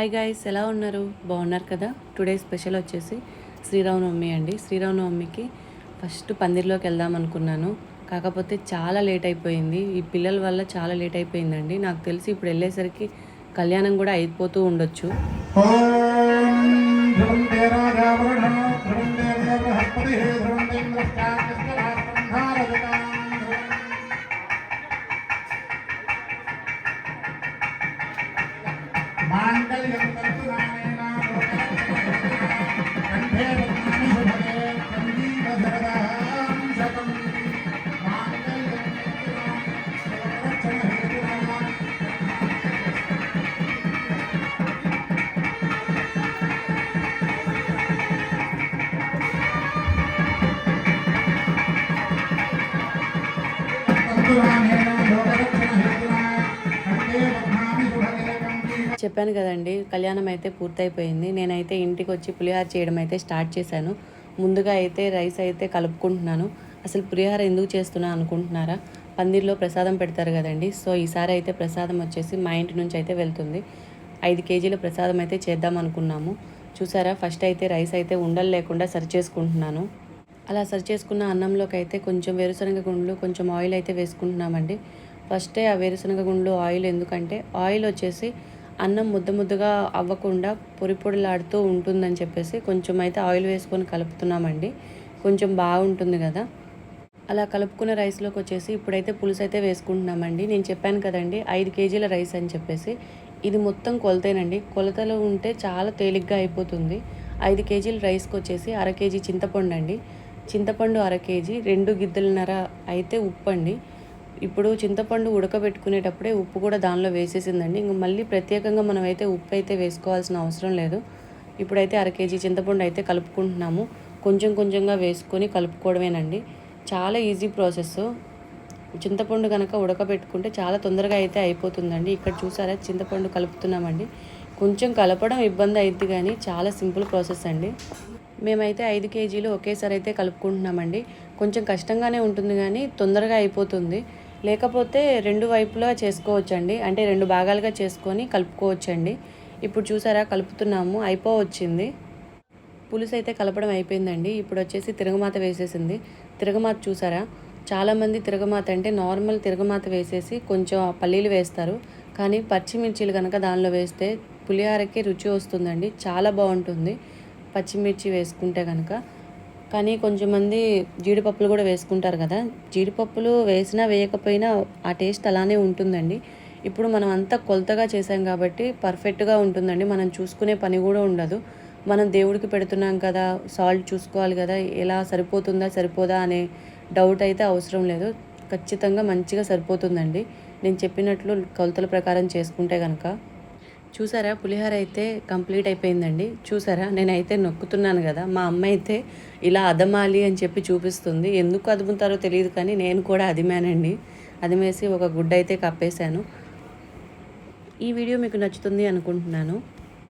Hi guys ఎలా ఉన్నారు? బాగున్నారు కదా? టుడే స్పెషల్ వచ్చేసి శ్రీరామనవమి అండి. శ్రీరామనవమికి ఫస్ట్ పందిర్లోకి వెళ్దాం అనుకున్నాను. కాకపోతే చాలా లేట్ అయిపోయింది. ఈ పిల్లల వల్ల చాలా లేట్ అయిపోయిందండి. నాకు తెలిసి ఇప్పుడు వెళ్ళేసరికి కళ్యాణం కూడా అయిపోతూ ఉండొచ్చు. ఓం ధ్రువం చెప్పాను కదండి కళ్యాణం అయితే పూర్తయిపోయింది. నేనైతే ఇంటికి వచ్చి పులిహార చేయడం అయితే స్టార్ట్ చేశాను. ముందుగా అయితే రైస్ అయితే కలుపుకుంటున్నాను. అసలు పులిహోర ఎందుకు చేస్తున్నా అనుకుంటున్నారా? పందిర్లో ప్రసాదం పెడతారు కదండి. సో ఈసారి అయితే ప్రసాదం వచ్చేసి మా ఇంటి నుంచి అయితే వెళ్తుంది. ఐదు కేజీల ప్రసాదం అయితే చేద్దాం అనుకున్నాము. చూసారా ఫస్ట్ అయితే రైస్ అయితే ఉండలు లేకుండా సరి చేసుకుంటున్నాను. అలా సరి చేసుకున్న అన్నంలోకి అయితే కొంచెం వేరుశనగ గుండ్లు కొంచెం ఆయిల్ అయితే వేసుకుంటున్నామండి. ఫస్టే ఆ వేరుశనగ గుండ్లు ఆయిల్ ఎందుకంటే ఆయిల్ వచ్చేసి అన్నం ముద్ద ముద్దగా అవ్వకుండా పొడి పొడిలాడుతూ ఉంటుందని చెప్పేసి కొంచెం అయితే ఆయిల్ వేసుకొని కలుపుతున్నామండి. కొంచెం బాగుంటుంది కదా. అలా కలుపుకున్న రైస్లోకి వచ్చేసి ఇప్పుడైతే పులుసు అయితే వేసుకుంటున్నామండి. నేను చెప్పాను కదండి ఐదు కేజీల రైస్ అని చెప్పేసి. ఇది మొత్తం కొలతేనండి. కొలతలు ఉంటే చాలా తేలిగ్గా అయిపోతుంది. ఐదు కేజీల రైస్కి వచ్చేసి అర కేజీ చింతపండు అండి చింతపండు అర కేజీ రెండు గిద్దెలన్నర అయితే ఉప్పు అండి ఇప్పుడు చింతపండు ఉడకబెట్టుకునేటప్పుడే ఉప్పు కూడా దానిలో వేసేసిందండి. ఇంక మళ్ళీ ప్రత్యేకంగా మనం అయితే ఉప్పు అయితే వేసుకోవాల్సిన అవసరం లేదు. ఇప్పుడైతే అర కేజీ చింతపండు అయితే కలుపుకుంటున్నాము. కొంచెం కొంచెంగా వేసుకొని కలుపుకోవడమేనండి. చాలా ఈజీ ప్రాసెస్. చింతపండు కనుక ఉడకబెట్టుకుంటే చాలా తొందరగా అయితే అయిపోతుందండి. ఇక్కడ చూసారా చింతపండు కలుపుతున్నామండి. కొంచెం కలపడం ఇబ్బంది అయింది కానీ చాలా సింపుల్ ప్రాసెస్ అండి. మేమైతే ఐదు కేజీలు ఒకేసారి అయితే కలుపుకుంటున్నామండి. కొంచెం కష్టంగానే ఉంటుంది కానీ తొందరగా అయిపోతుంది. లేకపోతే రెండు వైపులా చేసుకోవచ్చండి. అంటే రెండు భాగాలుగా చేసుకొని కలుపుకోవచ్చండి. ఇప్పుడు చూసారా కలుపుతున్నాము అయిపోవచ్చింది. పులుసు అయితే కలపడం అయిపోయిందండి. ఇప్పుడు వచ్చేసి తిరగమాత వేసేసింది. తిరగమాత చూసారా? చాలామంది తిరగమాత అంటే నార్మల్ తిరగమాత వేసేసి కొంచెం పల్లీలు వేస్తారు. కానీ పచ్చిమిర్చీలు కనుక దానిలో వేస్తే పులిహారకే రుచి వస్తుందండి. చాలా బాగుంటుంది. పచ్చిమిర్చి వేసుకుంటే కనుక కానీ కొంచెం మంది జీడిపప్పులు కూడా వేసుకుంటారు కదా. జీడిపప్పులు వేసినా వేయకపోయినా ఆ టేస్ట్ అలానే ఉంటుందండి. ఇప్పుడు మనం అంతా కొలతగా చేసాం కాబట్టి పర్ఫెక్ట్గా ఉంటుందండి. మనం చూసుకునే పని కూడా ఉండదు. మనం దేవుడికి పెడుతున్నాం కదా సాల్ట్ చూసుకోవాలి కదా ఎలా సరిపోతుందా సరిపోదా అనే డౌట్ అయితే అవసరం లేదు. ఖచ్చితంగా మంచిగా సరిపోతుందండి. నేను చెప్పినట్లు కొలతల ప్రకారం చేసుకుంటే కనుక చూసారా? పులిహోర అయితే కంప్లీట్ అయిపోయిందండి. చూసారా? నేనైతే నొక్కుతున్నాను కదా మా అమ్మ అయితే ఇలా అదమాలి అని చెప్పి చూపిస్తుంది. ఎందుకు అదుముతారో తెలియదు కానీ నేను కూడా అదిమానండి. అదిమేసి ఒక గుడ్డ అయితే కప్పేశాను. ఈ వీడియో మీకు నచ్చుతుంది అనుకుంటున్నాను.